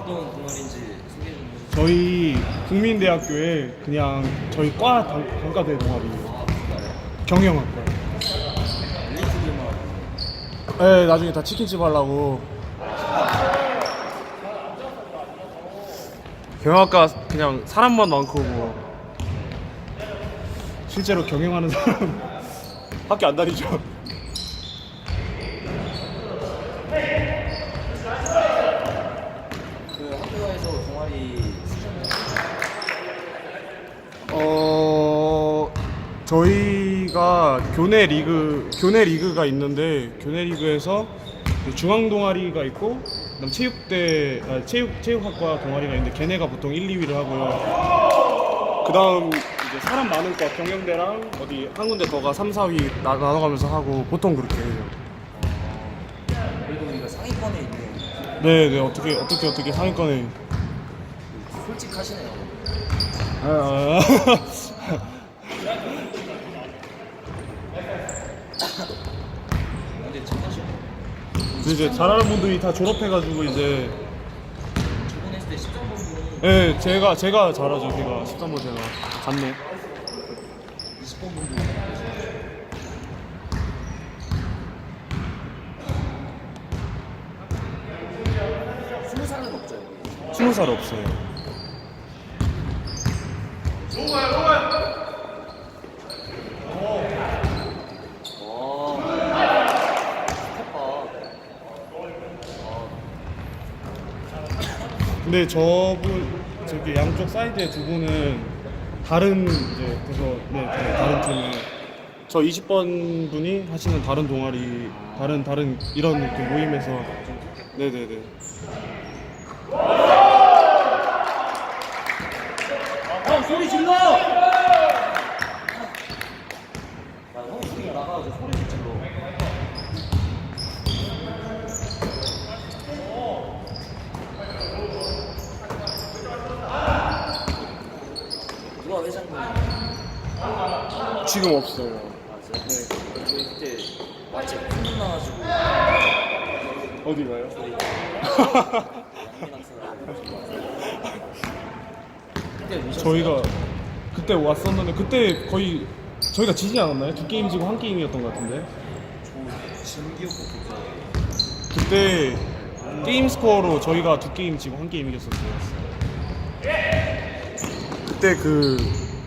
어떤 동아리인지 소개 좀 해주세요. 저희 국민대학교에 그냥 저희 과 단, 단과대 동아리예요. 경영학과. 엘리트들만 네, 나중에 다 치킨집 하려고. 경영학과 그냥 사람만 많고 뭐 실제로 경영하는 사람 밖에 안 다니죠. 그 학교에서 동아리 수준은 어 저희가 교내 리그 교내 리그가 있는데 교내 리그에서 중앙 동아리가 있고 그다음 체육대 아, 체육 체육학과 동아리가 있는데 걔네가 보통 1, 2위를 하고요. 그다음 이제 사람 많은 과 경영대랑 어디 한 군데 더가 3, 4위 나, 나눠가면서 하고 보통 그렇게 해요. 그래도 우리가 상위권에 있는 네, 네 어떻게 어떻게 어떻게 상위권에 솔직하시네요. 아, 아. 근데 착하시네. 근데 이제 잘하는 분들이 다 졸업해가지고 이제 저번 했을 때 13번 분이 네, 제가 제가 잘하죠. 제가 13번 제가 갔네. 20번 분도 20살은 없죠 여기. 20살 없어요. 근데 저분 저기 양쪽 사이드의 두 분은 다른 이제 그래서 네, 네 다른 팀에 저 20번 분이 하시는 다른 동아리 다른 다른 이런 이렇게 모임에서 네네네 형 소리 질러! 야, 형 소리 나가가지고 소리 좀 질러. 누가 회장님이야? 지금 없어요. 맞아요? 네. 저희 그때 마치 큰 나가지고 어디 가요? 그때 오셨어요? 저희가 그때 왔었는데 그때 거의 저희가 지지 않았나요? 두 게임 지고 한 게임이었던 것 같은데 저 그때 게임 스코어로 저희가 두 게임 지고 한 게임 이겼었어요. 그때 그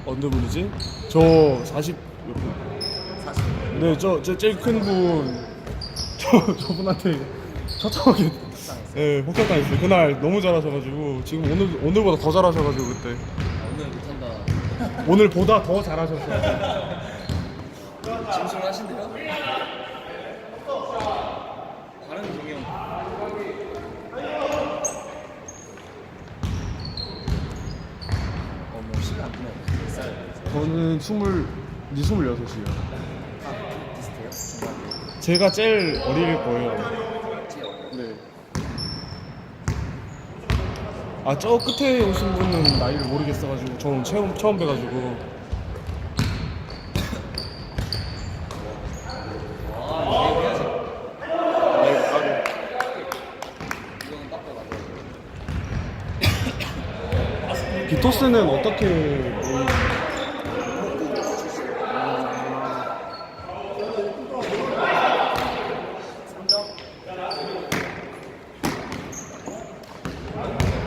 어느 분이지? 저 40. 몇 분? 사실 네, 저, 저 제일 큰 분. 저 저분한테 처참하게 예, 폭격당했어요. 그날 너무 잘하셔가지고 지금 오늘 오늘보다 더 잘하셔가지고 그때 아, 오늘 못한다 오늘보다 더 잘하셨어요. 진술 하신대요? 다른 경영 어뭐 시간 안 되면 몇 살? 저는 스물 이제 스물여섯이요. 다 비슷해요? 제가 제일 어릴 거예요. 네. 아 저 끝에 오신 분은 나이를 모르겠어가지고 저는 처음 처음 뵈가지고 와 이거 해야지 이거는 닦고 나서 비토스는 어떻게 모임? 이게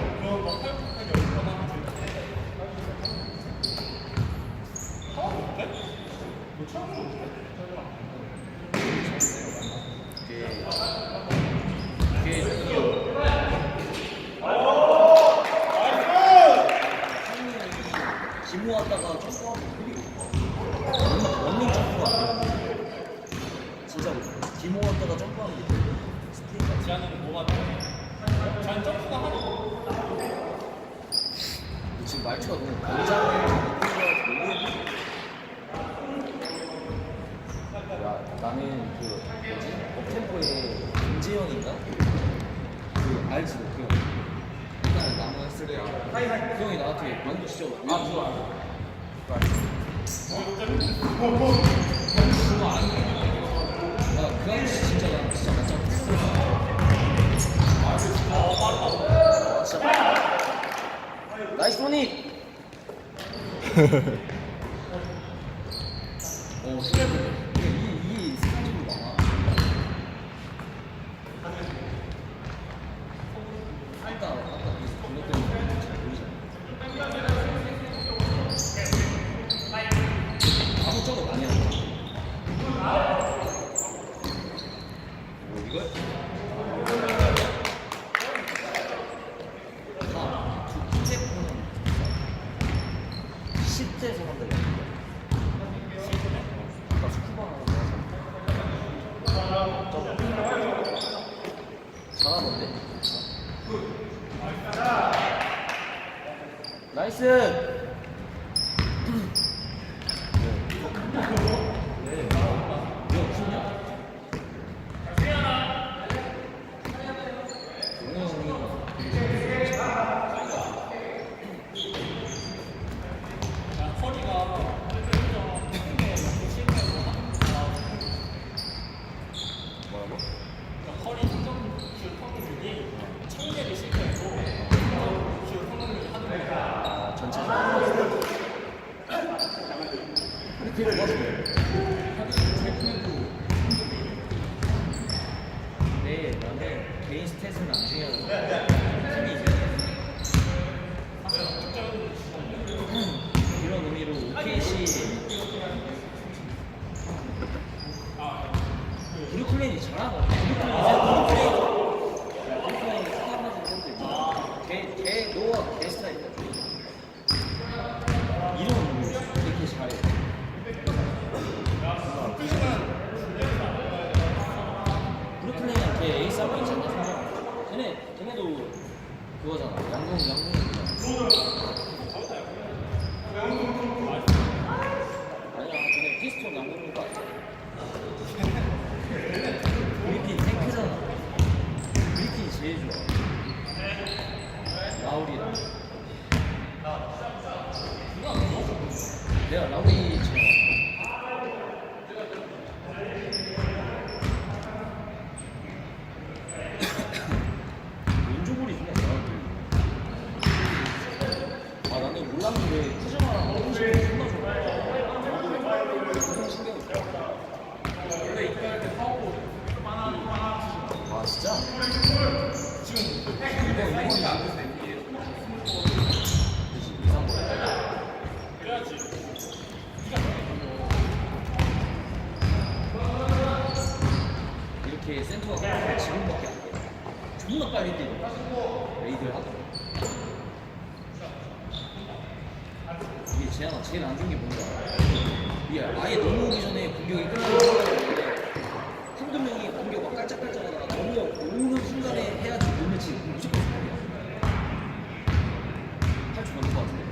이게 기 모 원룸 점프가 진짜 기모 점프하는 게 지하는 뭐가 점프가 지금 말투가 너무 굉장히 야 나는 그 뭐지? 업템포의 김재현인가? 그 알지 그 형. 그날 나무 했을 때 그 형이 나한테 만두 진짜 아 그거 알아 나그 아저씨 진짜 나 진짜 맞짱 아 진짜 소닉. 어, 수레도 이게 이게 스타일이 많아. 아까 아까 그 공격 때문에 잘 보이잖아. 저거 많이 한다. 뭐 이거? 아, 두 번째 거는 10대에서 한다. 아까 스쿠버 거? 나이스! 네. 왜 없었냐? 뭐라고? 허리 수정 슛 성공률이 청계를 실패했고 슛 성공률이 하도 아, 전체적으로. 그걸 봐도 돼. 네, 나는 개인 스탯은 안 중요하고 팀이 이겨야 이런 의미로 OKC 브루클린이 잘하거든. 브루클린이 브루클린이 사람마다 선수 있잖아. 걔, 걔, 노아 걔 스타일이야. 이런 의미로 이렇게 잘해. 브루클린은 걔 에이스 한번 있잖아. 걔네, 걔네도 그거잖아. 양궁, 양궁. 아니야, 걔네 피스톤 양궁인 거 같아. 우리 팀 탱크잖아. 우리 팀 제일 좋아. 라울이랑. 내가 라울이 좋아. 왼쪽으로 존나 잘하는데. 아 나는 몰랐는데 쿠즈마랑 홍신이 존나 좋 이렇게 센터가 지금밖에 안 돼. 존나 빨리 뛰어. 레이드를 하더라. 재현아 제일 안 좋은 게 뭔지 알아? 이게 아예 넘어오기 전에 공격이 끝나는데 한두 명이 공격 막 깔짝깔짝 하다가 넘어오는 순간에 해야지 그러면 지금 무조건 스포이야. 할줄 모를 것 같은데.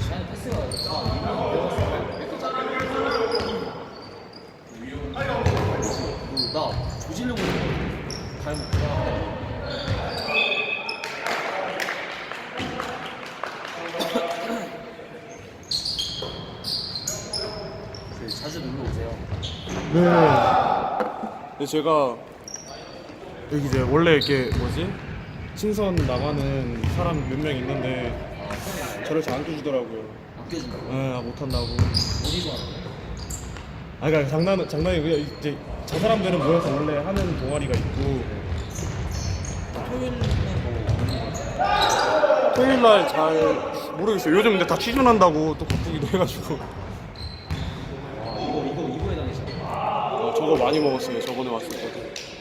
재현이 패스가 다 이미 배웠어. 그, 나 조지려고 했는데 잘못. 그 자주 놀러 오세요. 네. 근데 제가 여기 이제 원래 이렇게 뭐지 신선 나가는 사람 몇 명 있는데 저를 잘 안 껴주더라고요. 아껴준다고? 아 못한다고. 어디서 하는 거야? 아 그러니까 장난 장난이고요. 이제 저 사람들은 모여서 원래 하는 동아리가 있고 토요일 날 잘 모르겠어요. 요즘 근데 다 취준한다고 또 바쁘기도 해가지고 와, 이거 이거 이거 해당이잖아. 어, 저거 많이 먹었어요. 저번에 왔을 때.